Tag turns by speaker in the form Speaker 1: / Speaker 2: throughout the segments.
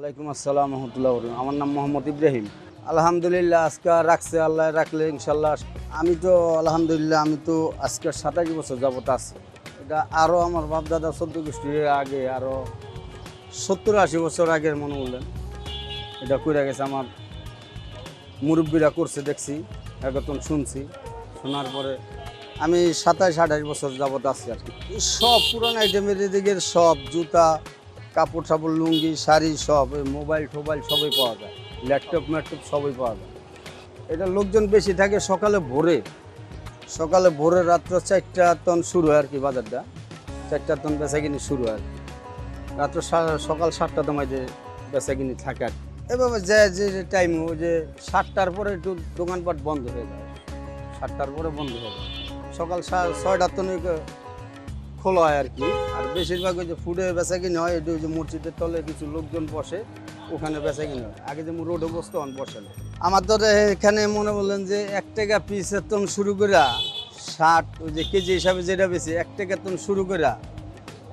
Speaker 1: ওয়ালাইকুম আসসালাম রহমতুল্লাহ আমার নাম মোহাম্মদ ইব্রাহিম। আলহামদুলিল্লাহ, আজকে রাখছে আল্লাহ, রাখলে ইনশাল্লাহ আমি তো, আলহামদুলিল্লাহ, আমি তো আজকে সাতাশ বছর যাবত আছি। এটা আরও আমার বাপ দাদা চোদ্দ গোষ্ঠীর আগে আরও সত্তর আশি বছর আগের মনে বললেন। এটা করে গেছে আমার মুরব্বীরা করছে, দেখছি একতন শুনছি। শোনার পরে আমি সাতাশ আঠাশ বছর যাবত আছি আর কি। সব পুরান আইটেমের এদিকের সব, জুতা কাপড় টাপড় লুঙ্গি, শাড়ি সব মোবাইল টোবাইল সবই পাওয়া যায়। ল্যাপটপ ম্যাপটপ সবই পাওয়া যায়। এটা লোকজন বেশি থাকে সকালে ভোরে। সকালে ভোরে রাত্র চারটা টন শুরু হয় আর কি বাজারটা। চারটা টন বেচা কিনি শুরু হয় রাত্র সকাল সাতটা তোমায় যে বেচা কিনি থাকে আর। এভাবে যে যে টাইম ওই যে সাতটার পরে একটু দোকানপাট বন্ধ হয়ে যায়। সাতটার পরে বন্ধ হয়ে যায়। সকাল ছয়টার টনে খোলা হয় আর কি। আর বেশিরভাগ ওই যে ফুডে বেচা কিনে হয় এটা ওই যে মসজিদের তলে কিছু লোকজন বসে, ওখানে বেচা কিনে হয়। আগে যেমন রোডে বসতো অন বসে না। আমার তো এখানে মনে বললেন যে এক টাকা পিসের তন শুরু করে ষাট, ওই যে কেজি হিসাবে যেটা বেশি, এক টাকা তন শুরু করে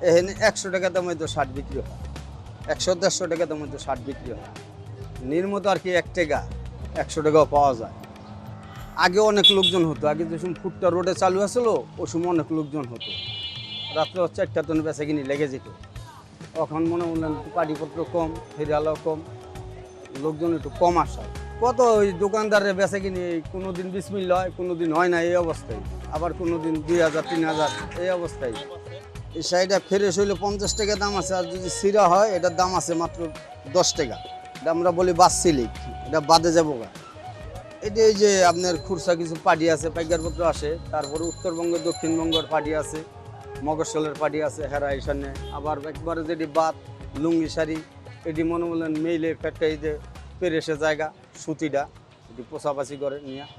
Speaker 1: এখানে একশো টাকা দামে তো ষাট বিক্রি হয়। একশো, দেড়শো টাকা দামে তো ষাট বিক্রি হয়। নির্মত আর কি এক টাকা, একশো টাকাও পাওয়া যায়। আগে অনেক লোকজন হতো। আগে যে সময় ফুটটা রোডে চালু আসলো ওই সময় অনেক লোকজন হতো। রাত্রে চারটা টন বেচা কিনি লেগে যেত। এখন মনে করলেন পাটিপত্র কম ফেরিয়ালাও কম, লোকজন একটু কম আসা কত ওই দোকানদারের বেচা কিনি কোনো দিন বিসমিল হয় কোনো দিন হয় না, এই অবস্থায়। আবার কোনো দিন দুই হাজার, তিন হাজার, এই অবস্থায়। এই শাড়িটা ফ্রেশ হইলে পঞ্চাশ টাকা দাম আছে, আর যদি সিরা হয়, এটার দাম আছে মাত্র দশ টাকা। এটা আমরা বলি বাস সিলিক, এটা বাদে যাব গা। এটা এই যে আপনার খুরসা কিছু পার্টি আছে, পাইকারপত্র আসে, তারপরে উত্তরবঙ্গ দক্ষিণবঙ্গের পার্টি আছে। মগরশলের পার্টি আছে হেরা এখানে আবার একবারে যেটি বাত, লুঙ্গি শাড়ি, এটি মনে বলেন মেইলে ফ্যাক্টরিতে পেরেসে জায়গা, সুতিটা এটি পোষাপাছি করে নিয়ে।